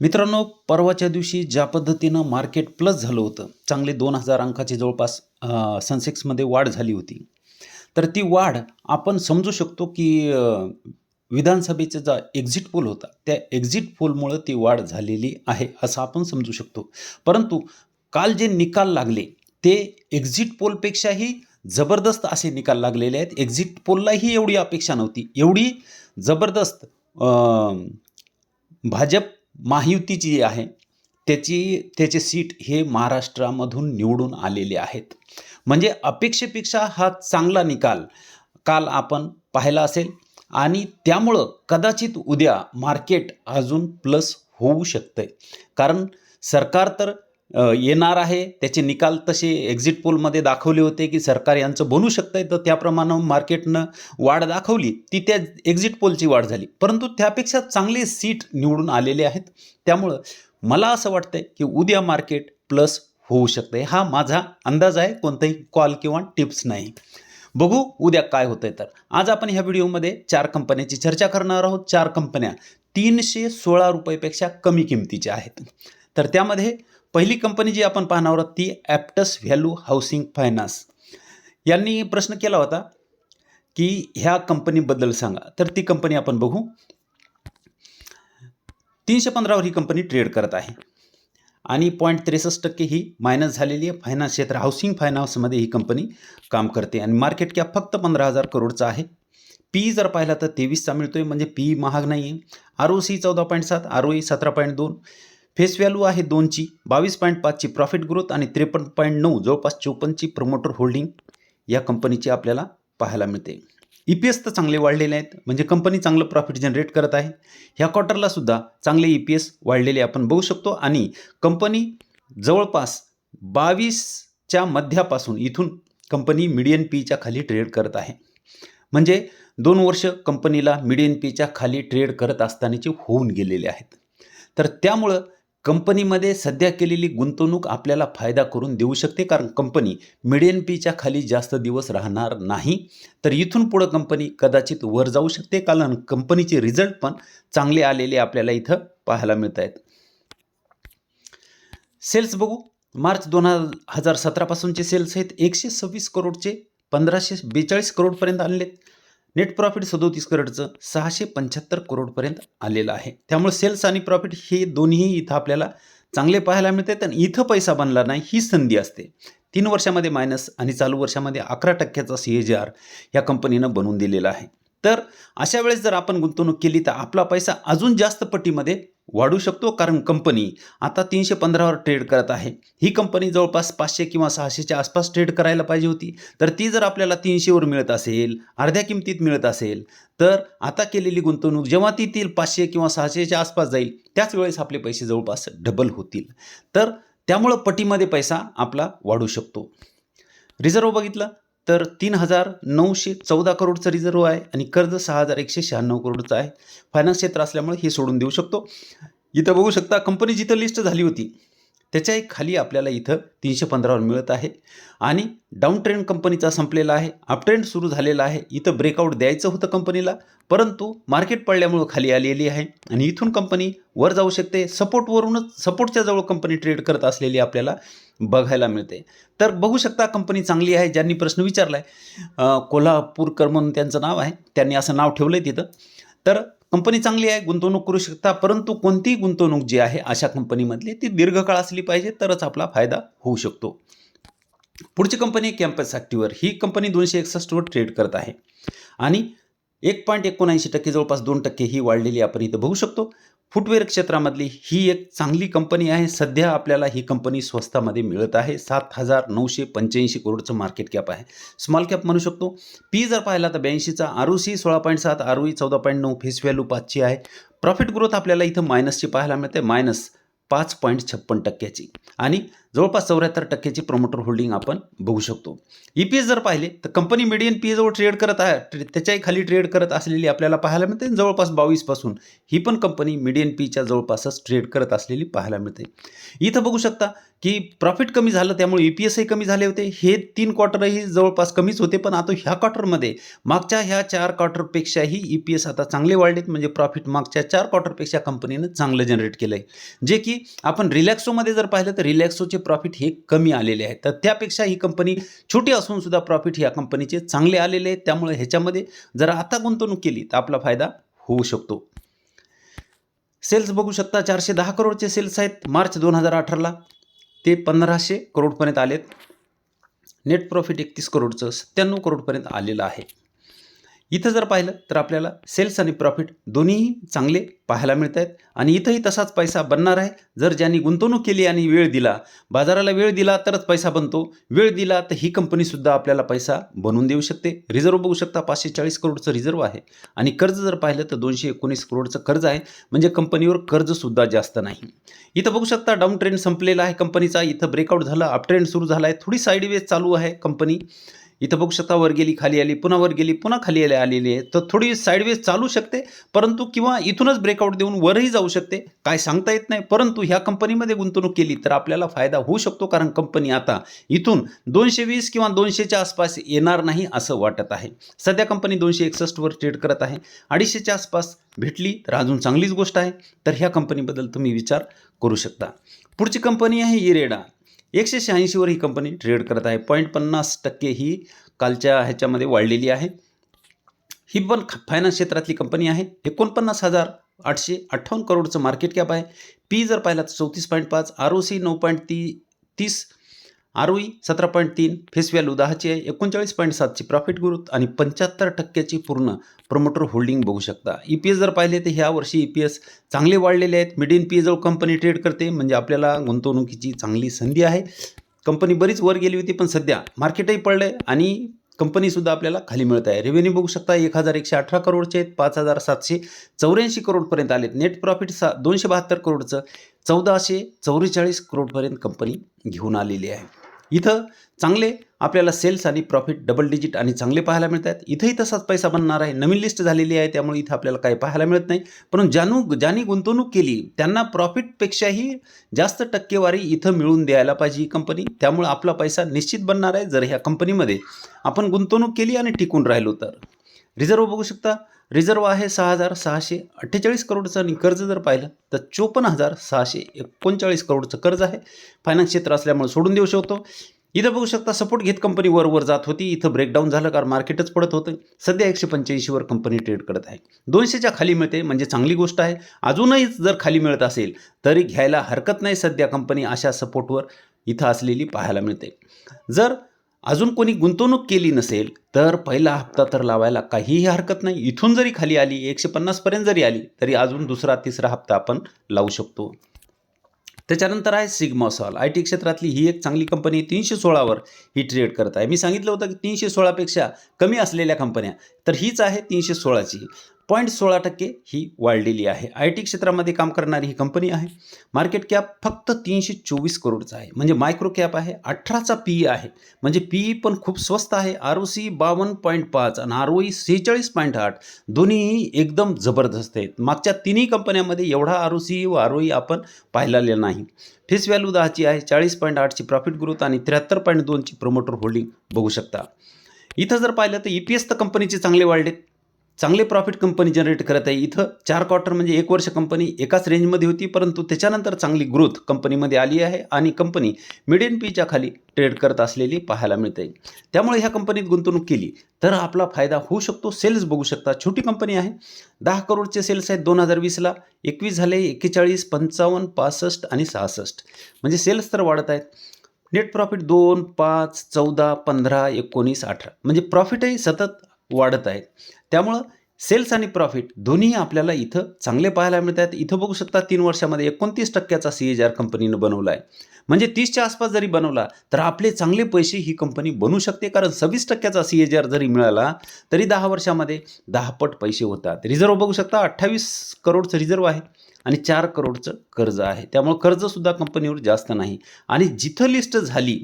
मित्रांनो परवाच्या दिवशी ज्या पद्धतीनं मार्केट प्लस झालं होतं चांगले दोन हजार अंकाची जवळपास सनसेक्समध्ये सेन्सेक्समध्ये वाढ झाली होती. तर ती वाढ आपण समजू शकतो की विधानसभेचा जो एक्झिट पोल होता त्या एक्झिट पोलमुळं ती वाढ झालेली आहे असं आपण समजू शकतो. परंतु काल जे निकाल लागले ते एक्झिट पोलपेक्षाही जबरदस्त असे निकाल लागलेले आहेत. एक्झिट पोललाही एवढी अपेक्षा नव्हती. एवढी जबरदस्त भाजप महायुती जी आहे त्याची त्याचे सीट हे महाराष्ट्रामधून निवडून आलेले आहेत. म्हणजे अपेक्षेपेक्षा हा चांगला निकाल काल आपण पाहिला असेल आणि त्यामुळं कदाचित उद्या मार्केट अजून प्लस होऊ शकतं कारण सरकार तर येणार आहे. त्याचे निकाल तसे एक्झिट पोलमध्ये दाखवले होते की सरकार यांचं बनू शकतंय. तर त्याप्रमाणे मार्केटनं वाढ दाखवली. ती त्या एक्झिट पोलची वाढ झाली. परंतु त्यापेक्षा चांगले सीट निवडून आलेले आहेत. त्यामुळं मला असं वाटतंय की उद्या मार्केट प्लस होऊ शकते हा माझा अंदाज आहे. कोणताही कॉल किंवा टिप्स नाही. बघू उद्या काय होतंय तर. आज आपण ह्या व्हिडिओमध्ये चार कंपन्याची चर्चा करणार आहोत. चार कंपन्या तीनशे सोळा रुपयेपेक्षा कमी किमतीच्या आहेत. तर त्यामध्ये पहिली कंपनी जी आपण पाहणार आहोत ती ॲप्टस व्हॅल्यू हाऊसिंग फायनान्स. यांनी प्रश्न केला होता की ह्या कंपनीबद्दल सांगा. तर ती कंपनी आपण बघू. तीनशे पंधरावर ही कंपनी ट्रेड करत आहे. आणि पॉईंट त्रेसष्ट टक्के ही मायनस झालेली आहे. फायनान्स क्षेत्र हाऊसिंग फायनान्समध्ये ही कंपनी काम करते. आणि मार्केट कॅप फक्त पंधरा हजार करोडचा आहे. पी जर पाहिला तर तेवीसचा मिळतोय. म्हणजे पी महाग नाही आहे आर ओ सी चौदा पॉईंट सात आर ओ ई सतरा पॉईंट दोन फेस व्हॅल्यू आहे दोनची. बावीस पॉईंट पाचची प्रॉफिट ग्रोथ आणि त्रेपन्न पॉईंट नऊ जवळपास चोपन्नची प्रमोटर होल्डिंग या कंपनीची आपल्याला पाहायला मिळते. ई पी एस तर चांगले वाढलेले आहेत. म्हणजे कंपनी चांगलं प्रॉफिट जनरेट करत आहे. ह्या क्वार्टरला सुद्धा चांगले ई पी एस वाढलेले आपण बघू शकतो. आणि कंपनी जवळपास बावीसच्या मध्यापासून इथून कंपनी मिडियन पीच्या खाली ट्रेड करत आहे. म्हणजे दोन वर्ष कंपनीला मिडियन पीच्या खाली ट्रेड करत असतानाचे होऊन गेलेले आहेत. तर त्यामुळं कंपनीमध्ये सध्या केलेली गुंतवणूक आपल्याला फायदा करून देऊ शकते कारण कंपनी मिडियन पीच्या खाली जास्त दिवस राहणार नाही. तर इथून पुढं कंपनी कदाचित वर जाऊ शकते कारण कंपनीचे रिझल्ट पण चांगले आलेले आपल्याला इथं पाहायला मिळत आहेत. सेल्स बघू. मार्च दोन हजार सतरापासूनचे सेल्स आहेत. एकशे सव्वीस करोडचे पंधराशे बेचाळीस करोडपर्यंत आणलेत. नेट प्रॉफिट सदोतीस करोडचं सहाशे पंच्याहत्तर करोडपर्यंत आलेलं आहे. त्यामुळे सेल्स आणि प्रॉफिट हे दोन्ही इथं आपल्याला चांगले पाहायला मिळते आणि इथं पैसा बनला नाही ही संधी असते. तीन वर्षामध्ये मायनस आणि चालू वर्षामध्ये अकरा टक्क्याचा सी ए जी आर या कंपनीनं बनवून दिलेला आहे. तर अशा वेळेस जर आपण गुंतवणूक केली तर आपला पैसा अजून जास्त पटीमध्ये वाढू शकतो कारण कंपनी आता तीनशे पंधरावर ट्रेड करत आहे. ही कंपनी जवळपास पाचशे किंवा सहाशेच्या आसपास ट्रेड करायला पाहिजे होती. तर ती जर आपल्याला तीनशेवर मिळत असेल अर्ध्या किमतीत मिळत असेल तर आता केलेली गुंतवणूक जेव्हा ती तील पाचशे किंवा सहाशेच्या आसपास जाईल त्याच वेळेस आपले पैसे जवळपास डबल होतील. तर त्यामुळं पटीमध्ये पैसा आपला वाढू शकतो. रिझर्व बघितलं? तर तीन हजार नऊशे चौदा करोडचं रिझर्व आहे आणि कर्ज सहा हजार एकशे शहाण्णव करोडचं आहे. फायनान्स क्षेत्र असल्यामुळे हे सोडून देऊ शकतो. इथं बघू शकता कंपनी जिथं लिस्ट झाली होती त्याच्या एक खाली आपल्याला इथं तीनशे पंधरावर मिळत आहे. आणि डाऊन ट्रेंड कंपनीचा संपलेला आहे. अपट्रेंड सुरू झालेला आहे. इथं ब्रेकआउट द्यायचं होतं कंपनीला परंतु मार्केट पडल्यामुळं खाली आलेली आहे. आणि इथून कंपनी वर जाऊ शकते. सपोर्टवरूनच सपोर्टच्या जवळ कंपनी ट्रेड करत असलेली आपल्याला बघायला मिळते. तर बघू शकता कंपनी चांगली आहे ज्यांनी प्रश्न विचारला आहे कोल्हापूरकर म्हणून त्यांचं नाव आहे. त्यांनी असं नाव ठेवलं आहे तिथं. तर कंपनी चांगली आहे गुंतवणूक करू शकता परंतु कोणतीही गुंतवणूक जी आहे अशा कंपनीमधली ती दीर्घकाळ असली पाहिजे तरच आपला फायदा होऊ शकतो. पुढची कंपनी कॅम्पस ॲक्टिव्हर. ही कंपनी दोनशे एकसष्टवर ट्रेड करत आहे. आणि एक पॉईंट एकोणऐंशी टक्के जवळपास दोन टक्के ही वाढलेली आपण इथं बघू शकतो. फुटवेअर क्षेत्रामधली ही एक चांगली कंपनी आहे. सध्या आपल्याला ही कंपनी स्वस्तामध्ये मिळत आहे. सात हजार नऊशे पंच्याऐंशी करोडचं मार्केट कॅप आहे. स्मॉल कॅप म्हणू शकतो. पी जर पाहिला तर ब्याऐंशीचा आर ओ सी सोळा पॉईंट सात आर ओ ई चौदा पॉईंट नऊ फेस व्हॅल्यू पाचची आहे. प्रॉफिट ग्रोथ आपल्याला इथं मायनसची पाहायला मिळते. मायनस पाच पॉईंट छप्पन टक्क्याची. आणि जवळपास चौऱ्याहत्तर टक्क्याची प्रमोटर होल्डिंग आपण बघू शकतो. ई पी एस जर पाहिले तर कंपनी मिडियन पी जवळ ट्रेड करत आहे त्याच्याही खाली ट्रेड करत असलेली आपल्याला पाहायला मिळते. आणि जवळपास बावीसपासून ही पण कंपनी मिडियन पीच्या जवळपासच ट्रेड करत असलेली पाहायला मिळते. इथं बघू शकता की प्रॉफिट कमी झालं त्यामुळे ई पी एसही कमी झाले होते. हे तीन क्वार्टरही जवळपास कमीच होते पण आता ह्या क्वार्टरमध्ये मागच्या ह्या चार क्वार्टरपेक्षाही ई पी एस आता चांगले वाढलेत. म्हणजे प्रॉफिट मागच्या चार क्वार्टरपेक्षा कंपनीनं चांगलं जनरेट केलं आहे जे की आपण रिलॅक्सोमध्ये जर पाहिलं तर रिलॅक्सोचे प्रॉफिट हे कमी आलेले आहे तर त्यापेक्षा ही कंपनी छोटी असून सुद्धा प्रॉफिट ह्या कंपनीचे चांगले आलेले आहेत. त्यामुळे ह्याच्यामध्ये जर आता गुंतवणूक केली तर आपला फायदा होऊ शकतो. सेल्स बघू शकता चारशे दहा करोडचे सेल्स आहेत. मार्च दोन हजार अठराला ते पंधराशे करोडपर्यंत आलेत. नेट प्रॉफिट एकतीस करोडचं सत्त्याण्णव करोडपर्यंत आलेलं आहे. इथं जर पाहिलं तर आपल्याला सेल्स आणि प्रॉफिट दोन्हीही चांगले पाहायला मिळत आहेत आणि इथंही तसाच पैसा बनणार आहे. जर ज्यांनी गुंतवणूक केली आणि वेळ दिला बाजाराला वेळ दिला तरच पैसा बनतो. वेळ दिला तर ही कंपनीसुद्धा आपल्याला पैसा बनवून देऊ शकते. रिझर्व बघू शकता पाचशे चाळीस करोडचं रिझर्व आहे. आणि कर्ज जर पाहिलं तर दोनशे एकोणीस करोडचं कर्ज आहे. म्हणजे कंपनीवर कर्जसुद्धा जास्त नाही. इथं बघू शकता डाऊन ट्रेंड संपलेला आहे कंपनीचा इथं ब्रेकआउट झालं अप ट्रेंड सुरू झाला आहे थोडी साईडवेज चालू आहे कंपनी इथं बघू शकता वर गेली खाली आली पुन्हा वर गेली पुन्हा खाली आली आलेली आहे. तर थोडी साईडवेज चालू शकते परंतु किंवा इथूनच ब्रेकआउट देऊन वरही जाऊ शकते. काय सांगता येत नाही परंतु ह्या कंपनीमध्ये गुंतवणूक केली तर आपल्याला फायदा होऊ शकतो कारण कंपनी आता इथून दोनशे वीस किंवा दोनशेच्या आसपास येणार नाही असं वाटत आहे. सध्या कंपनी दोनशे एकसष्टवर ट्रेड करत आहे. अडीचशेच्या आसपास भेटली तर अजून चांगलीच गोष्ट आहे. तर ह्या कंपनीबद्दल तुम्ही विचार करू शकता. पुढची कंपनी आहे इरेडा एकशे शहाऐंशीवर ही कंपनी ट्रेड करत आहे. पॉईंट पन्नास टक्के ही कालच्या ह्याच्यामध्ये वाढलेली आहे. ही पण फायनान्स क्षेत्रातली कंपनी आहे. एकोणपन्नास हजार आठशे अठ्ठावन्न करोडचं मार्केट कॅप आहे. पी जर पाहिला तर चौतीस पॉईंट पाच आर ओ सी नऊ पॉईंट ती तीस आर ओ सतरा पॉईंट तीन फेस व्हॅल्यू दहाची आहे एकोणचाळीस पॉईंट सातची प्रॉफिट ग्रोथ आणि पंच्याहत्तर टक्क्याची पूर्ण प्रमोटर होल्डिंग बघू शकता. ई पी एस जर पाहिले तर ह्या वर्षी ई पी एस चांगले वाढलेले आहेत. मिड इन पी जवळ कंपनी ट्रेड करते म्हणजे आपल्याला गुंतवणुकीची चांगली संधी आहे. कंपनी बरीच वर गेली होती पण सध्या मार्केटही पडलं आहे आणि कंपनीसुद्धा आपल्याला खाली मिळत आहे. रेव्हेन्यू बघू शकता एक हजार एकशे अठरा करोडचे आहेत पाच हजार सातशे चौऱ्याऐंशी करोडपर्यंत आलेत. नेट प्रॉफिट सा दोनशे बहात्तर करोडचं चौदाशे चौवेचाळीस करोडपर्यंत कंपनी घेऊन आलेली आहे. इथं चांगले आपल्याला सेल्स आणि प्रॉफिट डबल डिजिट आणि चांगले पाहायला मिळत आहेत इथंही तसाच पैसा बनणार आहे. नवीन लिस्ट झालेली आहे त्यामुळे इथं आपल्याला काही पाहायला मिळत नाही. परंतु ज्यानू ज्यांनी गुंतवणूक केली त्यांना प्रॉफिटपेक्षाही जास्त टक्केवारी इथं मिळून द्यायला पाहिजे ही कंपनी त्यामुळे आपला पैसा निश्चित बनणार आहे जर ह्या कंपनीमध्ये आपण गुंतवणूक केली आणि टिकून राहिलो तर. रिझर्व बघू शकता. रिझर्व आहे सहा हजार सहाशे अठ्ठेचाळीस करोडचं आणि कर्ज जर पाहिलं तर चोपन्न हजार सहाशे एकोणचाळीस करोडचं कर्ज आहे. फायनान्स क्षेत्र असल्यामुळे सोडून देऊ शकतो. इथं बघू शकता सपोर्ट घेत कंपनी वर वर जात होती. इथं ब्रेकडाऊन झालं कारण मार्केटच पडत होतं. सध्या एकशे पंच्याऐंशीवर कंपनी ट्रेड करत आहे. दोनशेच्या खाली मिळते म्हणजे चांगली गोष्ट आहे. अजूनही जर खाली मिळत असेल तरी घ्यायला हरकत नाही. सध्या कंपनी अशा सपोर्टवर इथं असलेली पाहायला मिळते. जर अजून कोणी गुंतवणूक केली नसेल तर पहिला हप्ता तर लावायला काहीही हरकत नाही. इथून जरी खाली आली एकशे पन्नासपर्यंत जरी आली तरी अजून दुसरा तिसरा हप्ता आपण लावू शकतो. त्याच्यानंतर आहे सिग्मॉसॉल आय टी क्षेत्रातली ही एक चांगली कंपनी तीनशे सोळावर ही ट्रेड करत आहे. मी सांगितलं होतं की तीनशे सोळापेक्षा कमी असलेल्या कंपन्या तर हीच आहे तीनशे सोळाची. पॉईंट सोळा टक्के ही वाढलेली आहे. आय टी क्षेत्रामध्ये काम करणारी ही कंपनी आहे. मार्केट कॅप फक्त तीनशे चोवीस करोडचा आहे. म्हणजे मायक्रो कॅप आहे अठराचा पी आहे. म्हणजे पी पण खूप स्वस्त आहे. आर ओ सी बावन्न पॉईंट पाच आणि आर ओ ई सेहेचाळीस पॉईंट आठ दोन्ही एकदम जबरदस्त आहेत. मागच्या तिन्ही कंपन्यांमध्ये एवढा आर ओ सी व आर ओ ई आपण पाहिलेला नाही. फेस व्हॅल्यू दहाची आहे चाळीस पॉईंट आठची प्रॉफिट ग्रोथ आणि त्र्याहत्तर पॉईंट दोनची प्रमोटर होल्डिंग बघू शकता. इथं जर पाहिलं तर ई पी एस तर कंपनीचे चांगले वाढलेत. चांगले प्रॉफिट कंपनी जनरेट करत आहे. इथं चार क्वार्टर म्हणजे एक वर्ष कंपनी एकाच रेंजमध्ये होती परंतु त्याच्यानंतर चांगली ग्रोथ कंपनीमध्ये आली आहे आणि कंपनी मिडियन पीच्या खाली ट्रेड करत असलेली पाहायला मिळते. त्यामुळे ह्या कंपनीत गुंतवणूक केली. तर आपला फायदा होऊ शकतो सेल्स बघू शकता. छोटी कंपनी आहे. दहा करोडचे सेल्स आहेत दोन हजार वीसला. एकवीस झाले एक्केचाळीस पंचावन्न पासष्ट आणि सहासष्ट. म्हणजे सेल्स तर वाढत आहेत. नेट प्रॉफिट दोन पाच चौदा पंधरा एकोणीस अठरा. म्हणजे प्रॉफिटही सतत वाढत आहेत. त्यामुळं सेल्स आणि प्रॉफिट दोन्ही आपल्याला इथं चांगले पाहायला मिळतात इथं बघू शकता तीन वर्षामध्ये एकोणतीस टक्क्याचा सी एच आर कंपनीनं बनवला आहे. म्हणजे तीसच्या आसपास जरी बनवला तर आपले चांगले पैसे ही कंपनी बनू शकते. कारण सव्वीस टक्क्याचा सी एच आर जरी मिळाला तरी दहा वर्षामध्ये दहा पट पैसे होतात. रिझर्व बघू शकता अठ्ठावीस करोडचं रिझर्व आहे. आणि चार करोडचं कर्ज आहे. त्यामुळं कर्जसुद्धा कंपनीवर जास्त नाही. आणि जिथं लिस्ट झाली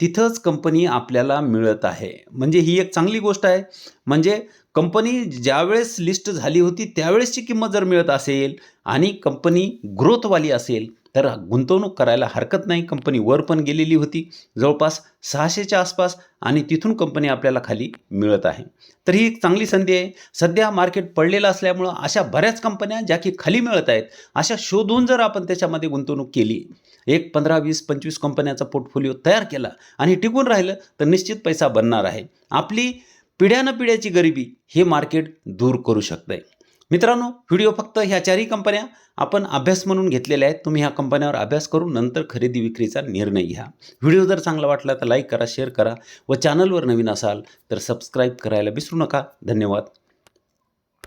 तिथंच कंपनी आपल्याला मिळत आहे. म्हणजे ही एक चांगली गोष्ट आहे. म्हणजे कंपनी ज्यावेळेस लिस्ट झाली होती त्यावेळेसची किंमत जर मिळत असेल आणि कंपनी ग्रोथवाली असेल तर गुंतवणूक करायला हरकत नाही. कंपनी वर पण गेलेली होती. जवळपास सहाशेच्या आसपास आणि तिथून कंपनी आपल्याला खाली मिळत आहे. तर ही एक चांगली संधी आहे. सध्या मार्केट पडलेलं असल्यामुळं अशा बऱ्याच कंपन्या ज्या की खाली मिळत आहेत अशा शोधून जर आपण त्याच्यामध्ये गुंतवणूक केली एक पंधरा वीस पंचवीस कंपन्याचा पोर्टफोलिओ तयार केला आणि टिकून राहिलं तर निश्चित पैसा बनणार आहे. आपली पिढ्यानं पिढ्याची गरिबी हे मार्केट दूर करू शकतं आहे मित्रांनो व्हिडिओ फक्त ह्या चारही कंपन्या आपण अभ्यास म्हणून घेतलेल्या आहेत. तुम्ही ह्या कंपन्यावर अभ्यास करून नंतर खरेदी विक्रीचा निर्णय घ्या. व्हिडिओ जर चांगला वाटला तर लाईक करा शेअर करा व चॅनलवर नवीन असाल तर सबस्क्राईब करायला विसरू नका. धन्यवाद.